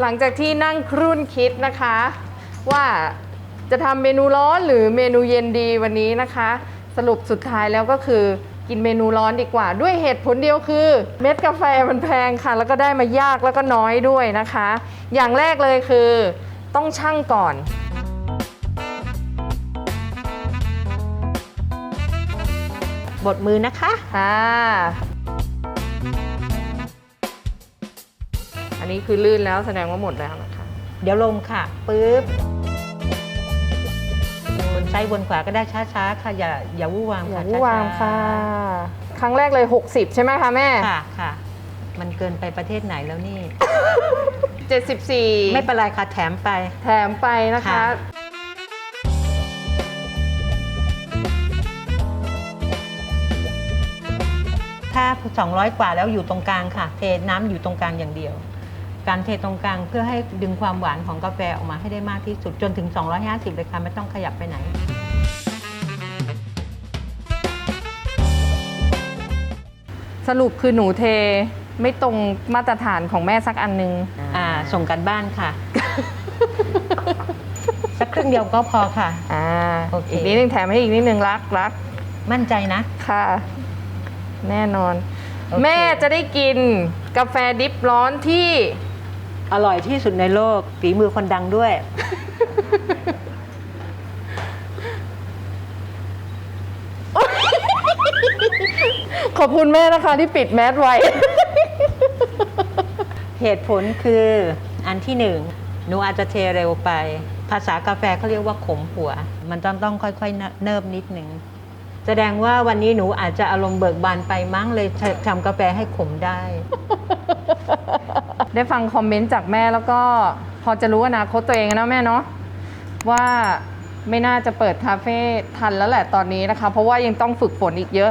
หลังจากที่นั่งครุ่นคิดนะคะ ว่าจะทำเมนูร้อนหรือเมนูเย็นดีวันนี้นะคะ สรุปสุดท้ายแล้วก็คือกินเมนูร้อนดีกว่า ด้วยเหตุผลเดียวคือ เม็ดกาแฟมันแพงค่ะ แล้วก็ได้มายากแล้วก็น้อยด้วยนะคะ อย่างแรกเลยคือต้องชั่งก่อนบดมือนะคะค่ะ นนี้คือลื่นแล้วแสดงว่าหมดแล้วนะคะ เดี๋ยวลงค่ะปึ๊บวนซ้ายวนขวาก็ได้ช้าๆค่ะอย่าอย่าวู่วามอย่าค่ะวู่วามช้ๆค่ะ ครั้งแรกเลย 60 ใช่ไหมคะแม่ค่ะค่ะ มันเกินไปประเทศไหนแล้วนี่ 74 ไม่เป็นไรค่ะแถมไป แถมไปนะคะ ค่ะ ถ้า 200 กว่าแล้วอยู่ตรงกลางค่ะ เทน้ำอยู่ตรงกลางอย่างเดียว การเทตรงกลางเพื่อให้ดึงความหวานของกาแฟออกมาให้ได้มากที่สุดจนถึง 250 เลยค่ะ ไม่ต้องขยับไปไหน สรุปคือหนูเทไม่ตรงมาตรฐานของแม่สักอันหนึง อ่า ส่งกันบ้านค่ะ สักครึ่งเดียวก็พอค่ะ อ่าโอเค อีกนิดนึงแถมให้อีกนิดนึงรักรักมั่นใจนะ ค่ะ แน่นอนโอเคแม่จะได้กินกาแฟดิบร้อนที่ อร่อยที่สุดในโลกฝีมือคนดังด้วย ขอบคุณแม่นะคะที่ปิดแมสไว้ เหตุผลคืออันที่หนึ่งหนูอาจจะเทเร็วไป ภาษากาแฟเขาเรียกว่าขมหัว มันต้องต้องค่อยๆเนิบนิดหนึ่งแสดงว่าวันนี้หนูอาจจะอารมณ์เบิกบานไปมั้งเลยทำกาแฟให้ขมได้ ได้ฟังคอมเมนต์จากแม่แล้วก็พอจะรู้อนาคตตัวเองนะแม่เนาะว่าไม่น่าจะเปิดคาเฟ่ทันแล้วแหละตอนนี้นะคะ เพราะว่ายังต้องฝึกฝนอีกเยอะ